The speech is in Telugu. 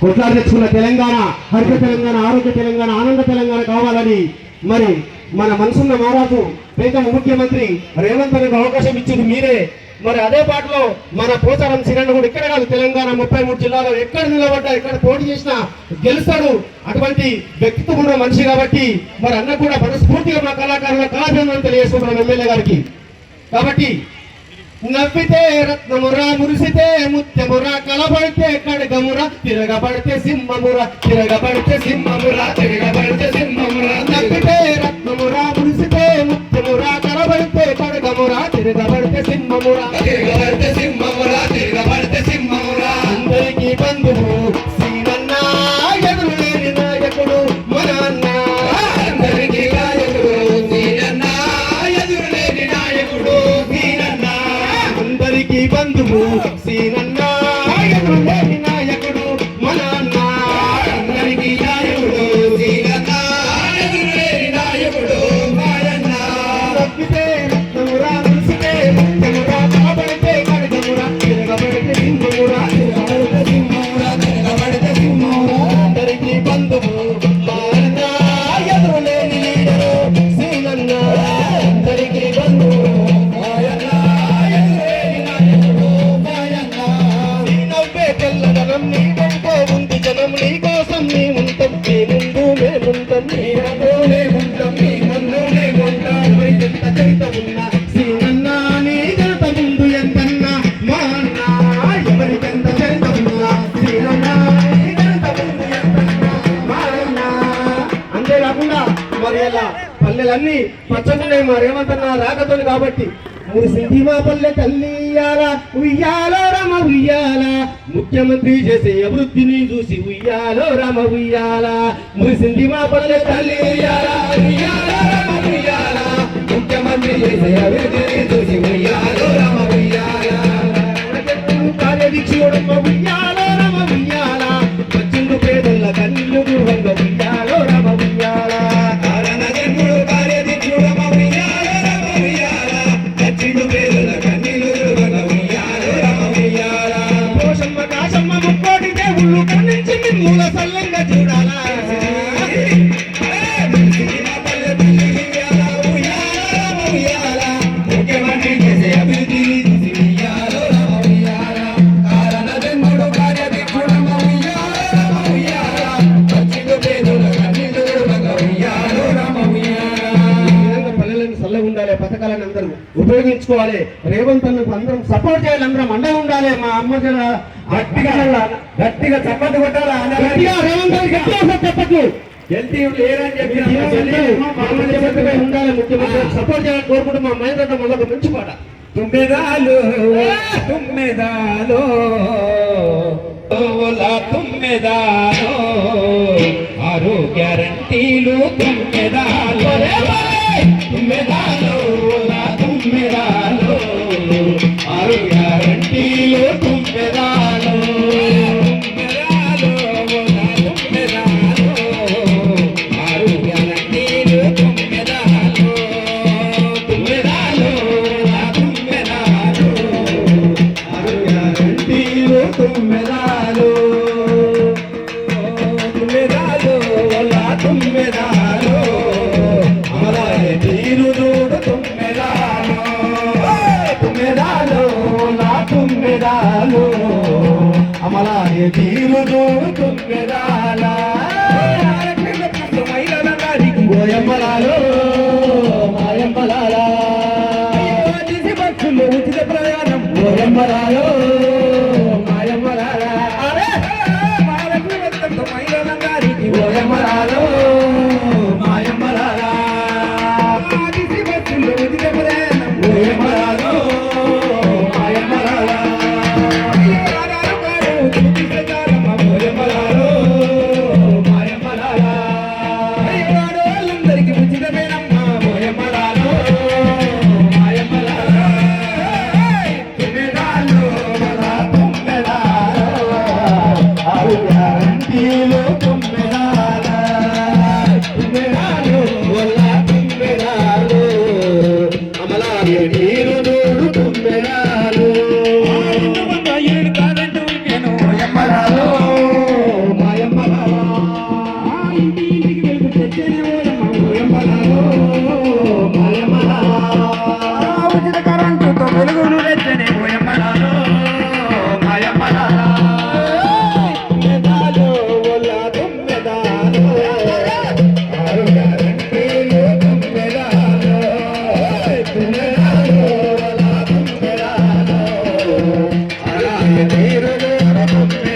కొట్లాడి తెచ్చుకున్న తెలంగాణ హరిత తెలంగాణ ఆరోగ్య తెలంగాణ ఆనంద తెలంగాణ కావాలని మరి మన మనసున్న మహారాజు ప్రీతమ ముఖ్యమంత్రి రేవంత్ రెడ్డికి అవకాశం ఇచ్చింది మీరే. మరి అదే పాటలో మన పోచారం శ్రీరణ కూడా ఇక్కడ కాదు తెలంగాణ ముప్పై మూడు జిల్లాలో ఎక్కడ నిలబడ్డా ఎక్కడ పోటీ చేసినా గెలుస్తాడు అటువంటి వ్యక్తిత్వం ఉన్న మనిషి కాబట్టి మరి అన్న కూడా మనస్ఫూర్తిగా మా కళాకారుల కళాభినందనలు తెలియజేసుకుంటున్నాం ఎమ్మెల్యే గారికి. కాబట్టి నవ్వితే రత్నమురా మురిసితే ముత్యమురా కలబడితే కడగమురా తిరగబడితే సింహమురా తిరగబడితే సింహమురా తిరగబడితే సింహమురా. నవ్వితే మరి అలా పల్లెలన్నీ పచ్చగున్నాయి మా రేవంతన్న రాకతోని కాబట్టి మురిసింది మా పల్లె తల్లి ఉయ్యాలో రమ ఉయ్యాల. ముఖ్యమంత్రి చేసే అభివృద్ధిని చూసి ఉయ్యాలో రమ ఉయ్యాల. మురిసింది మా పల్లె తల్లి ముఖ్యమంత్రి చేసే అభివృద్ధిని చూసి ఉయ్యాలో రమ ఉయ్యాల. కార్యదీక్షుడమ్మ ఉయ్యాల. ఉండాలి పథకాలను అందరూ ఉపయోగించుకోవాలి. రేవంత్ అన్నకు అందరం సపోర్ట్ చేయాలి అందరం అండగా ఉండాలి. మా అమ్మ గట్టిగా గట్టిగా చప్పట్లు కొట్టాలా? రేవంత్ చెప్పట్లు. ఉండాలి ముఖ్యమంత్రి సపోర్ట్ చేయాలని కోరుకుంటూ మా మహేంద్ర మళ్ళీ మంచి పాట. తుమ్మెదాలు తుమ్మెదాలు తుమ్మెదాలు. గ్యారంటీలు తుమ్మెదాలు తుమ్మెదాలు ఓలా తుమ్మెదాలు అమలాయ తీరు అమలాయ తీరు Thank you.